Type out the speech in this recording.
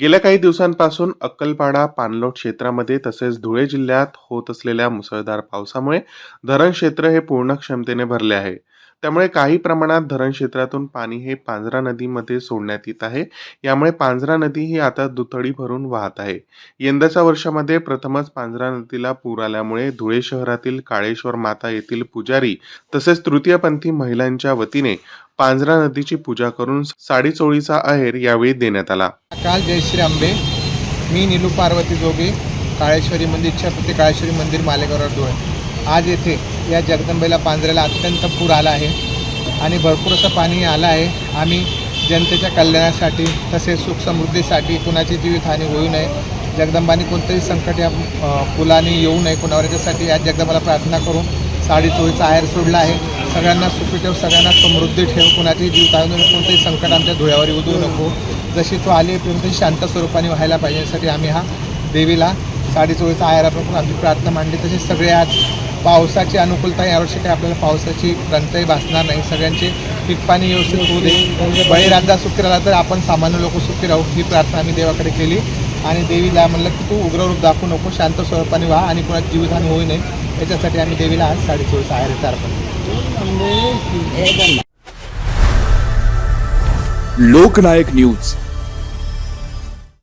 गेल्या काही दिवसांपासून अक्कलपाडा पाणलोट क्षेत्रामध्ये तसेच धुळे जिल्ह्यात होत असलेल्या मुसळधार पावसामुळे धरण क्षेत्र हे पूर्ण क्षमतेने भरले आहे. त्यामुळे काही प्रमाणात धरण क्षेत्रातून पाणी हे पांझरा नदीमध्ये सोडण्यात येत आहे. यामुळे पांझरा नदी ही आता दुथडी भरून वाहत आहे. यंदाच्या वर्षामध्ये प्रथमच पांझरा नदीला पूर आल्यामुळे धुळे शहरातील काळेश्वर माता येथील पुजारी तसेच तृतीयपंथी महिलांच्या वतीने पांझरा नदीची पूजा करून साडीचोळीचा आहेर यावेळी देण्यात आला. काल जय श्री मी निलू पार्वती जोगे काळेश्वरी मंदिर छत्रपती काळेश्वरी मंदिर मालेगाव धुळे. आज येथे या जगदंबेला पांजऱ्याला अत्यंत पूर आला आहे. आणि भरपूर असं पाणी आलं आहे. आम्ही जनतेच्या कल्याणासाठी तसेच सुखसमृद्धीसाठी कुणाची जीवितहानी होऊ नये. जगदंबाने कोणतंही संकट या पुलाने येऊ नये. कुणावर याच्यासाठी आज जगदंबाला प्रार्थना करून साडी चोळीचा आहेर सोडला आहे. सगळ्यांना सुखी ठेव सगळ्यांना समृद्धी ठेव. कुणाची जीवितहानी कोणतेही संकट आमच्या धुळ्यावर येऊ नको. जशी तो आली पर्यंत शांत स्वरूपाने व्हायला पाहिजे. यासाठी आम्ही हा देवीला साडी चोळीचा आहेर आपण आमची प्रार्थना मांडली. तसेच सगळे आज पावसाची अनुकूलता यावर्षी काही आपल्याला पावसाची टंचाई भासणार नाही. सगळ्यांचे पीक पाणी व्यवस्थित होऊ दे. बळीराजा सुखी राहिला तर आपण सामान्य लोक सुखी राहू ही प्रार्थना आम्ही देवाकडे केली. आणि देवीला म्हणलं की तू उग्ररूप दाखवू नको शांत स्वरूपाने व्हा आणि कोणाची जीवधान होऊ नये. याच्यासाठी आम्ही देवीला आज साडेचोवीस चोळीचा अर्पण लोकनायक न्यूज.